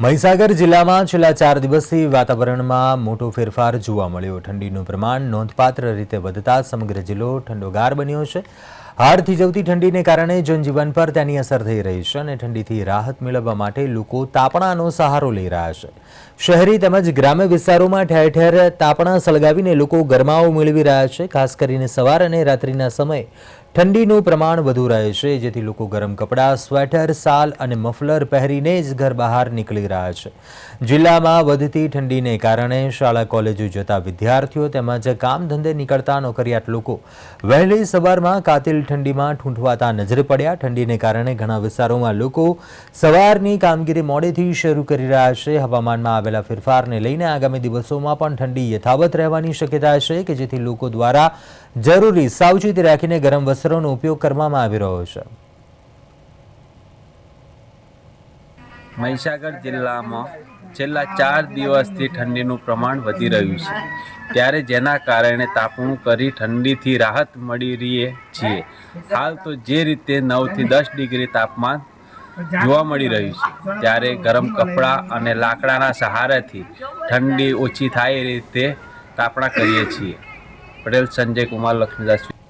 મહીસાગર જિલ્લામાં છેલ્લા ચાર દિવસથી વાતાવરણમાં મોટો ફેરફાર જોવા મળ્યો. ઠંડીનું પ્રમાણ નોંધપાત્ર રીતે વધતા સમગ્ર જિલ્લો ઠંડોગાર બન્યો છે. હાડ થીજવતી ઠંડીને કારણે જનજીવન પર તેની અસર થઈ રહી છે અને ઠંડીથી રાહત મેળવવા માટે લોકો તાપણાનો સહારો લઈ રહ્યા છે. શહેરી તેમજ ગ્રામ્ય વિસ્તારોમાં ઠેર ઠેર તાપણા સળગાવીને લોકો ગરમાવો મેળવી રહ્યા છે. ખાસ કરીને સવાર અને રાત્રિના સમયે ઠંડીનું પ્રમાણ વધુ રહે છે, જેથી લોકો ગરમ કપડાં, સ્વેટર શાલ અને મફલર પહેરીને જ ઘર બહાર નીકળી રહ્યા છે. જિલ્લામાં વધતી ઠંડીને કારણે શાળા, કોલેજો જતા વિદ્યાર્થીઓ તેમજ કામ ધંધે નીકળતા નોકરિયાત લોકો વહેલી સવારમાં કાતિલ ઠંડીમાં ઠૂંઠવાતા નજરે પડ્યા. ઠંડીને કારણે ઘણા વિસ્તારોમાં લોકો સવારની કામગીરી મોડેથી શરૂ કરી રહ્યા છે. હવામાનમાં આવેલા ફેરફારને લઈને આગામી દિવસોમાં પણ ઠંડી યથાવત રહેવાની શક્યતા છે કે જેથી લોકો દ્વારા જરૂરી સાવચેતી રાખીને ગરમ વસ્ત્રોનો ઉપયોગ કરવામાં આવી રહ્યો છે. મહીસાગર જિલ્લામાં છેલ્લા ચાર દિવસથી ઠંડીનું પ્રમાણ વધી રહ્યું છે. ત્યારે જેના કારણે તાપણું કરી ઠંડીથી રાહત મળી રહીએ છીએ. હાલ તો જે રીતે નવથી દસ ડિગ્રી તાપમાન જોવા મળી રહ્યું છે, ત્યારે ગરમ કપડાં અને લાકડાના સહારાથી ઠંડી ઓછી થાય એ રીતે તાપણા કરીએ છીએ. પટેલ સંજય કુમાર લક્ષ્મીદાસ